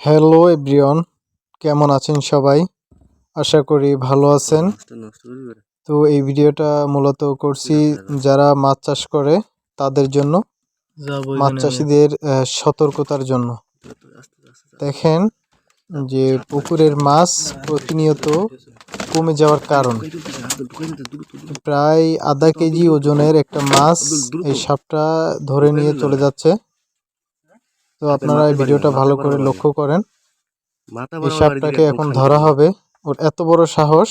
Hello everyone কেমন আছেন সবাই? আশা করি ভালো আছেন। তো এই ভিডিওটা মূলত করছি যারা মাছ চাষ করে তাদের জন্য। মাছ চাষিদের সতর্কতার জন্য। দেখেন যে পুকুরের মাছ প্রতিনিয়ত কমে যাওয়ার কারণ। প্রায় আধা কেজি ওজনের একটা মাছ এই সাপটা ধরে নিয়ে চলে যাচ্ছে। তো আপনারা এই ভিডিওটা ভালো করে লক্ষ্য করেন। এই সাপটাকে এখন ধরা হবে। ওর এত বড় সাহস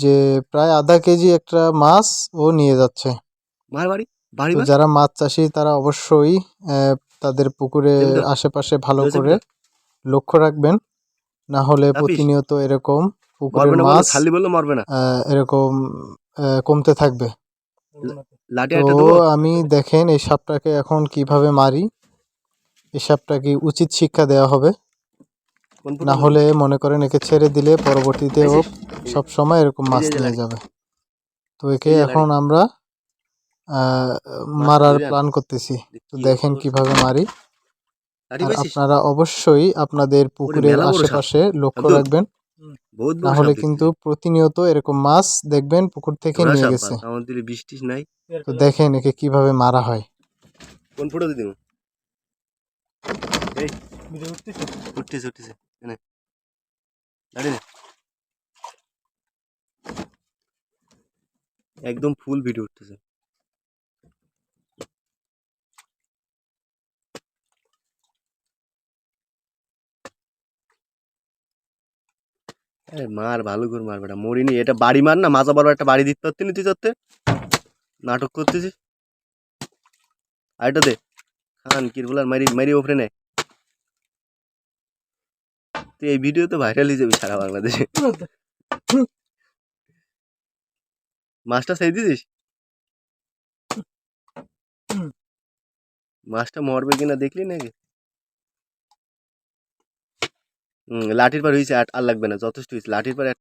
যে প্রায় আধা কেজি একটা মাছ ও নিয়ে যাচ্ছে? যারা মাছ চাষি তারা অবশ্যই তাদের পুকুরে আশেপাশে ভালো করে লক্ষ্য রাখবেন। না হলে প্রতিনিয়ত এরকম পুকুরের মাছ না। এরকম কমতে থাকবে। তো আমি দেখেন এই সাপটাকে এখন কীভাবে মারি। এই সাপটাকে উচিত শিক্ষা দেওয়া হবে। না হলে মনে করেন একে ছেড়ে দিলে পরবর্তীতে ও সব সময় এরকম মাছ নিয়ে যাবে। তো একে এখন আমরা মারার প্ল্যান করতেছি। তো দেখেন কীভাবে মারি। আর আপনারা অবশ্যই আপনাদের পুকুরের। আশেপাশে লক্ষ্য রাখবেন। বহুত না হলে কিন্তু প্রতিনিয়ত এরকম মাছ দেখবেন পুকুর থেকে নিয়ে গেছে। তো দেখেন একে কীভাবে মারা হয়। কোন ফুটো দিদি এই উঠতেছে উঠতেছে। এনে। লাঠি নে। একদম ফুল ভিডিও উঠতেছে। আরে মার ভালো করে মার বেটা মরিনি। এটা বাড়ি মার না? মাজা বড় একটা বাড়ি দিতে পারতি না তুই চাচ্ছে নাটক করতেছিস? আর এটা দে। খান কিরবুলার মারি মারি ওপরে নে। তুই এই ভিডিও তো ভাইরাল হয়ে যাবি সারা বাংলাদেশে। মাছটা সেই দিছিস? মাছটা মরবে কিনা দেখলি নাকি? হুম লাঠির পর হয়েছে আর আর লাগবে না, যথেষ্ট হয়েছে লাঠির পর